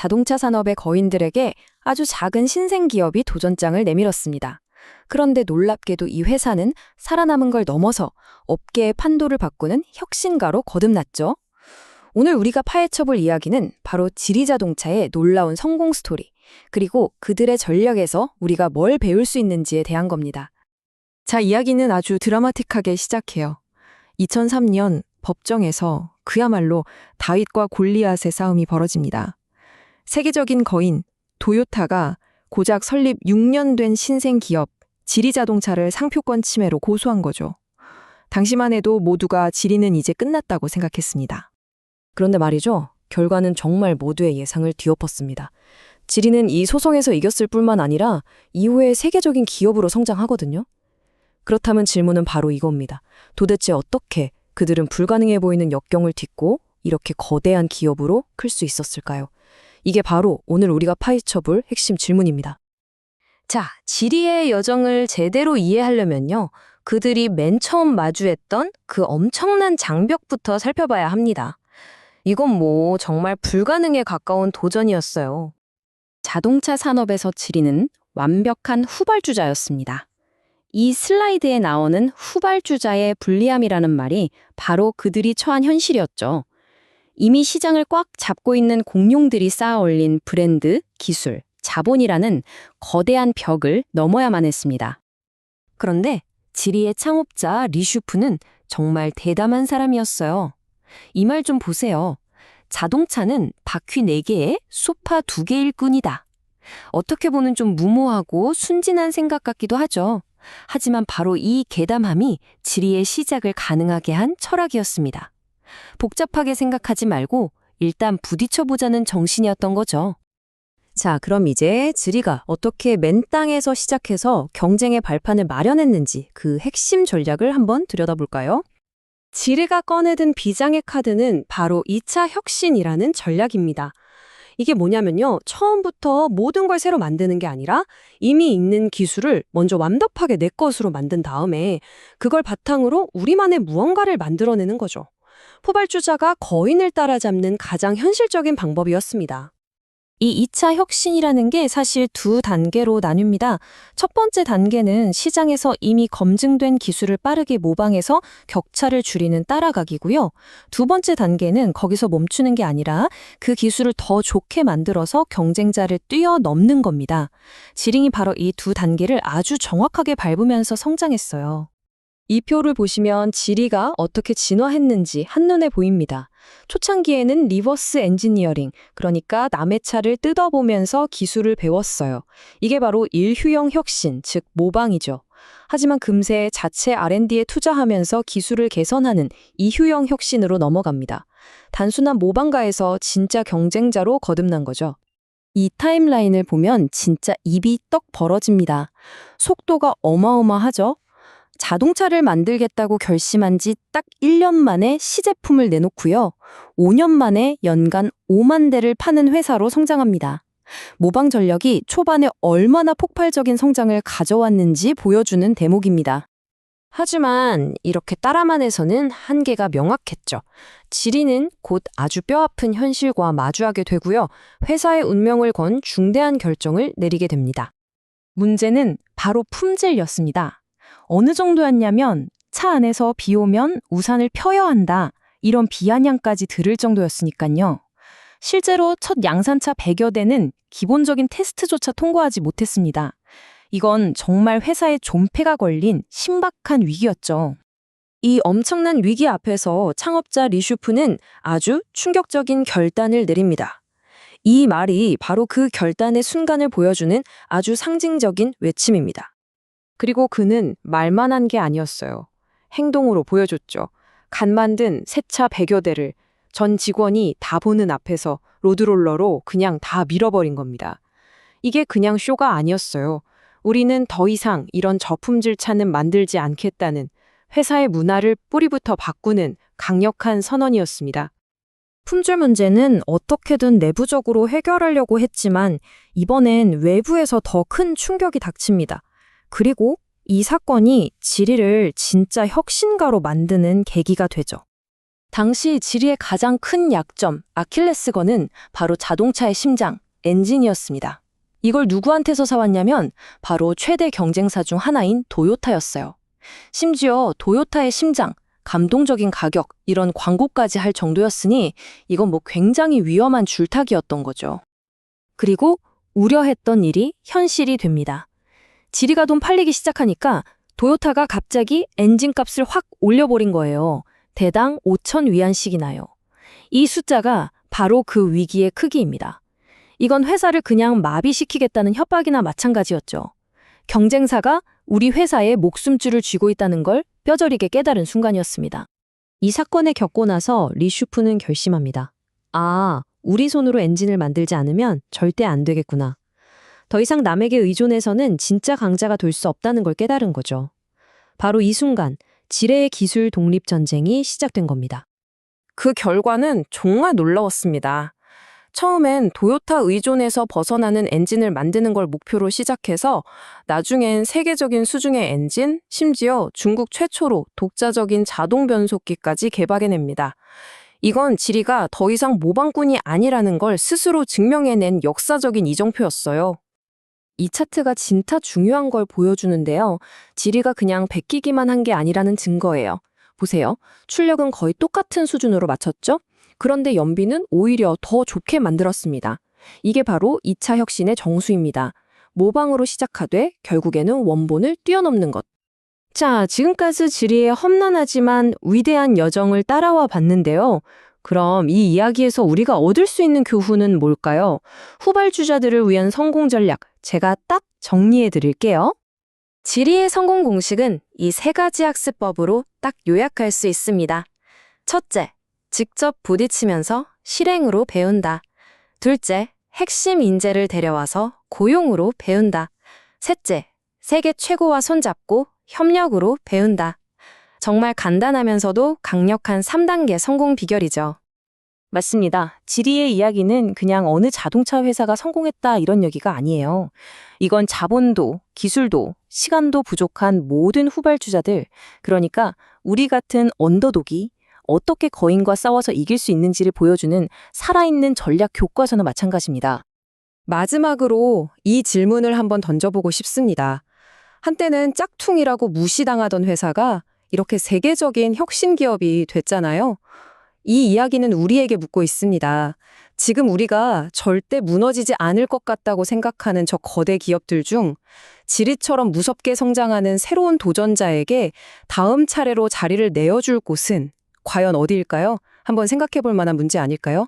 자동차 산업의 거인들에게 아주 작은 신생 기업이 도전장을 내밀었습니다. 그런데 놀랍게도 이 회사는 살아남은 걸 넘어서 업계의 판도를 바꾸는 혁신가로 거듭났죠. 오늘 우리가 파헤쳐볼 이야기는 바로 지리자동차의 놀라운 성공 스토리, 그리고 그들의 전략에서 우리가 뭘 배울 수 있는지에 대한 겁니다. 자, 이야기는 아주 드라마틱하게 시작해요. 2003년 법정에서 그야말로 다윗과 골리앗의 싸움이 벌어집니다. 세계적인 거인 도요타가 고작 설립 6년 된 신생 기업 지리자동차를 상표권 침해로 고소한 거죠. 당시만 해도 모두가 지리는 이제 끝났다고 생각했습니다. 그런데 말이죠. 결과는 정말 모두의 예상을 뒤엎었습니다. 지리는 이 소송에서 이겼을 뿐만 아니라 이후에 세계적인 기업으로 성장하거든요. 그렇다면 질문은 바로 이겁니다. 도대체 어떻게 그들은 불가능해 보이는 역경을 딛고 이렇게 거대한 기업으로 클 수 있었을까요? 이게 바로 오늘 우리가 파헤쳐 볼 핵심 질문입니다. 자, 지리의 여정을 제대로 이해하려면요. 그들이 맨 처음 마주했던 그 엄청난 장벽부터 살펴봐야 합니다. 이건 뭐 정말 불가능에 가까운 도전이었어요. 자동차 산업에서 지리는 완벽한 후발주자였습니다. 이 슬라이드에 나오는 후발주자의 불리함이라는 말이 바로 그들이 처한 현실이었죠. 이미 시장을 꽉 잡고 있는 공룡들이 쌓아 올린 브랜드, 기술, 자본이라는 거대한 벽을 넘어야만 했습니다. 그런데 지리의 창업자 리슈프는 정말 대담한 사람이었어요. 이 말 좀 보세요. 자동차는 바퀴 4개에 소파 2개일 뿐이다. 어떻게 보면 좀 무모하고 순진한 생각 같기도 하죠. 하지만 바로 이 개담함이 지리의 시작을 가능하게 한 철학이었습니다. 복잡하게 생각하지 말고 일단 부딪혀보자는 정신이었던 거죠. 자, 그럼 이제 지리가 어떻게 맨 땅에서 시작해서 경쟁의 발판을 마련했는지 그 핵심 전략을 한번 들여다볼까요? 지리가 꺼내든 비장의 카드는 바로 2차 혁신이라는 전략입니다. 이게 뭐냐면요. 처음부터 모든 걸 새로 만드는 게 아니라 이미 있는 기술을 먼저 완벽하게 내 것으로 만든 다음에 그걸 바탕으로 우리만의 무언가를 만들어내는 거죠. 포발주자가 거인을 따라잡는 가장 현실적인 방법이었습니다. 이 2차 혁신이라는 게 사실 두 단계로 나뉩니다. 첫 번째 단계는 시장에서 이미 검증된 기술을 빠르게 모방해서 격차를 줄이는 따라가기고요. 두 번째 단계는 거기서 멈추는 게 아니라 그 기술을 더 좋게 만들어서 경쟁자를 뛰어넘는 겁니다. 지링이 바로 이 두 단계를 아주 정확하게 밟으면서 성장했어요. 이 표를 보시면 지리가 어떻게 진화했는지 한눈에 보입니다. 초창기에는 리버스 엔지니어링, 그러니까 남의 차를 뜯어보면서 기술을 배웠어요. 이게 바로 일휴형 혁신, 즉 모방이죠. 하지만 금세 자체 R&D에 투자하면서 기술을 개선하는 이휴형 혁신으로 넘어갑니다. 단순한 모방가에서 진짜 경쟁자로 거듭난 거죠. 이 타임라인을 보면 진짜 입이 떡 벌어집니다. 속도가 어마어마하죠? 자동차를 만들겠다고 결심한 지 딱 1년 만에 시제품을 내놓고요. 5년 만에 연간 5만 대를 파는 회사로 성장합니다. 모방 전력이 초반에 얼마나 폭발적인 성장을 가져왔는지 보여주는 대목입니다. 하지만 이렇게 따라만 해서는 한계가 명확했죠. 지리는 곧 아주 뼈아픈 현실과 마주하게 되고요. 회사의 운명을 건 중대한 결정을 내리게 됩니다. 문제는 바로 품질이었습니다. 어느 정도였냐면 차 안에서 비 오면 우산을 펴야 한다. 이런 비아냥까지 들을 정도였으니까요. 실제로 첫 양산차 100여 대는 기본적인 테스트조차 통과하지 못했습니다. 이건 정말 회사에 존폐가 걸린 신박한 위기였죠. 이 엄청난 위기 앞에서 창업자 리슈프는 아주 충격적인 결단을 내립니다. 이 말이 바로 그 결단의 순간을 보여주는 아주 상징적인 외침입니다. 그리고 그는 말만 한 게 아니었어요. 행동으로 보여줬죠. 간 만든 세차 100여 대를 전 직원이 다 보는 앞에서 로드롤러로 그냥 다 밀어버린 겁니다. 이게 그냥 쇼가 아니었어요. 우리는 더 이상 이런 저품질 차는 만들지 않겠다는 회사의 문화를 뿌리부터 바꾸는 강력한 선언이었습니다. 품질 문제는 어떻게든 내부적으로 해결하려고 했지만 이번엔 외부에서 더 큰 충격이 닥칩니다. 그리고 이 사건이 지리를 진짜 혁신가로 만드는 계기가 되죠. 당시 지리의 가장 큰 약점, 아킬레스건은 바로 자동차의 심장, 엔진이었습니다. 이걸 누구한테서 사왔냐면 바로 최대 경쟁사 중 하나인 도요타였어요. 심지어 도요타의 심장, 감동적인 가격, 이런 광고까지 할 정도였으니 이건 뭐 굉장히 위험한 줄타기였던 거죠. 그리고 우려했던 일이 현실이 됩니다. 지리가 돈 팔리기 시작하니까 도요타가 갑자기 엔진 값을 확 올려버린 거예요. 대당 5천 위안씩이나요. 이 숫자가 바로 그 위기의 크기입니다. 이건 회사를 그냥 마비시키겠다는 협박이나 마찬가지였죠. 경쟁사가 우리 회사에 목숨줄을 쥐고 있다는 걸 뼈저리게 깨달은 순간이었습니다. 이 사건을 겪고 나서 리슈프는 결심합니다. 아, 우리 손으로 엔진을 만들지 않으면 절대 안 되겠구나. 더 이상 남에게 의존해서는 진짜 강자가 될 수 없다는 걸 깨달은 거죠. 바로 이 순간 지뢰의 기술 독립 전쟁이 시작된 겁니다. 그 결과는 정말 놀라웠습니다. 처음엔 도요타 의존에서 벗어나는 엔진을 만드는 걸 목표로 시작해서 나중엔 세계적인 수준의 엔진, 심지어 중국 최초로 독자적인 자동 변속기까지 개발해냅니다. 이건 지리가 더 이상 모방꾼이 아니라는 걸 스스로 증명해낸 역사적인 이정표였어요. 이 차트가 진짜 중요한 걸 보여주는데요. 지리가 그냥 베끼기만 한 게 아니라는 증거예요. 보세요. 출력은 거의 똑같은 수준으로 맞췄죠? 그런데 연비는 오히려 더 좋게 만들었습니다. 이게 바로 2차 혁신의 정수입니다. 모방으로 시작하되 결국에는 원본을 뛰어넘는 것. 자, 지금까지 지리의 험난하지만 위대한 여정을 따라와 봤는데요. 그럼 이 이야기에서 우리가 얻을 수 있는 교훈은 뭘까요? 후발주자들을 위한 성공 전략, 제가 딱 정리해 드릴게요. 지리의 성공 공식은 이 세 가지 학습법으로 딱 요약할 수 있습니다. 첫째, 직접 부딪히면서 실행으로 배운다. 둘째, 핵심 인재를 데려와서 고용으로 배운다. 셋째, 세계 최고와 손잡고 협력으로 배운다. 정말 간단하면서도 강력한 3단계 성공 비결이죠. 맞습니다. 지리의 이야기는 그냥 어느 자동차 회사가 성공했다 이런 얘기가 아니에요. 이건 자본도, 기술도, 시간도 부족한 모든 후발주자들, 그러니까 우리 같은 언더독이 어떻게 거인과 싸워서 이길 수 있는지를 보여주는 살아있는 전략 교과서나 마찬가지입니다. 마지막으로 이 질문을 한번 던져보고 싶습니다. 한때는 짝퉁이라고 무시당하던 회사가 이렇게 세계적인 혁신 기업이 됐잖아요. 이 이야기는 우리에게 묻고 있습니다. 지금 우리가 절대 무너지지 않을 것 같다고 생각하는 저 거대 기업들 중 지리처럼 무섭게 성장하는 새로운 도전자에게 다음 차례로 자리를 내어줄 곳은 과연 어디일까요? 한번 생각해 볼 만한 문제 아닐까요?